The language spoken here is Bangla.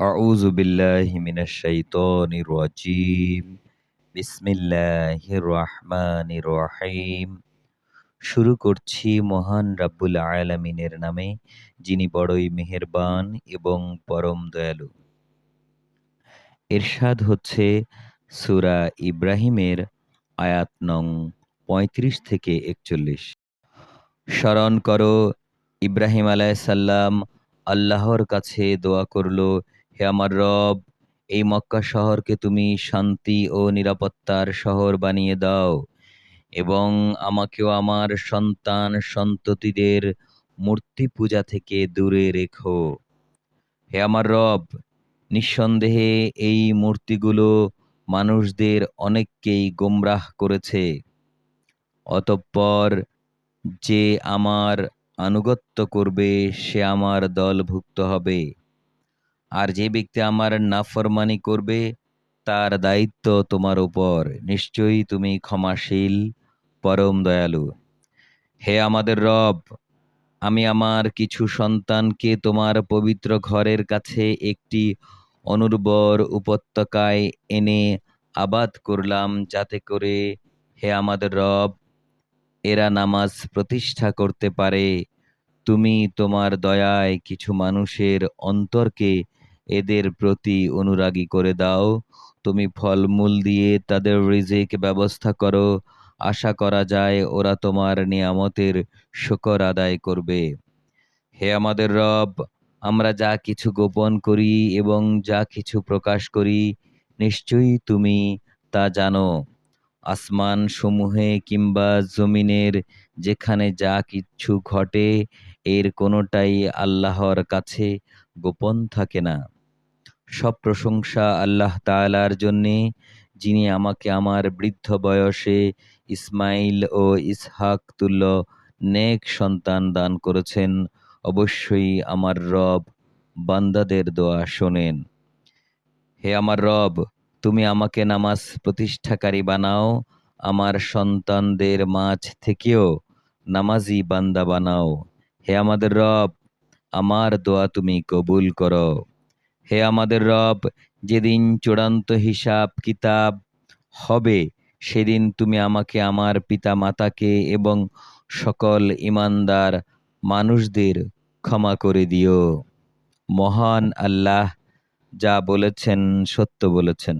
أعوذ بالله من الشيطان الرجيم بسم الله الرحمن الرحيم শুরু করছি মহান রাব্বুল আলামিনের নামে যিনি বড়ই মেহেরবান এবং পরম দয়ালু এরশাদ হচ্ছে সূরা ইব্রাহিমের আয়াত নং পঁয়ত্রিশ থেকে একচল্লিশ স্মরণ করো ইব্রাহিম আলাইসাল্লাম আল্লাহর কাছে দোয়া করলো হে আমার রব, এই মক্কা শহরকে তুমি শান্তি ও নিরাপত্তার শহর বানিয়ে দাও এবং আমাকেও আমার সন্তান সন্ততিদের মূর্তি পূজা থেকে দূরে রেখো। হে আমার রব, নিঃসন্দেহে এই মূর্তিগুলো মানুষদের অনেককেই গোমরাহ করেছে। অতঃপর যে আমার আনুগত্য করবে, সে আমার দলভুক্ত হবে। আর যে ব্যক্তি আমার নাফরমানি করবে, তার দায়িত্ব তোমার উপর। নিশ্চয়ই তুমি ক্ষমাশীল, পরম দয়ালু। হে আমাদের রব, আমি আমার কিছু সন্তানকে তোমার পবিত্র ঘরের কাছে একটি অনুর্বর উপত্যকায় এনে আবাদ করলাম, যাতে করে হে আমাদের রব, এরা নামাজ প্রতিষ্ঠা করতে পারে। তুমি তোমার দয়ায় কিছু মানুষের অন্তরকে এদের প্রতি অনুরাগী করে দাও। তুমি ফলমূল দিয়ে তাদের রিজিক ব্যবস্থা করো। আশা করা যায় ওরা তোমার নিয়ামতের শুকর আদায় করবে। হে আমাদের রব, আমরা যা কিছু গোপন করি এবং যা কিছু প্রকাশ করি, নিশ্চয়ই তুমি তা জানো। আসমান সমূহে কিংবা জমিনের যেখানে যা কিছু ঘটে, এর কোনোটাই আল্লাহর কাছে গোপন থাকে না। সব প্রশংসা আল্লাহ তাআলার জন্যে, যিনি আমাকে আমার বৃদ্ধ বয়সে ইসমাইল ও ইসহাক তুল্য নেক সন্তান দান করেছেন, অবশ্যই আমার রব বান্দাদের দোয়া শোনেন। হে আমার রব, তুমি আমাকে নামাজ প্রতিষ্ঠাকারী বানাও, আমার সন্তানদের মাঝ থেকেও নামাজি বান্দা বানাও। হে আমাদের রব, আমার দোয়া তুমি কবুল করো। হে আমাদের রব, যেদিন চূড়ান্ত হিসাব কিতাব হবে, সেদিন তুমি আমাকে আমার পিতা মাতাকে এবং সকল ইমানদার মানুষদের ক্ষমা করে দিও। মহান আল্লাহ যা বলেছেন সত্য বলেছেন।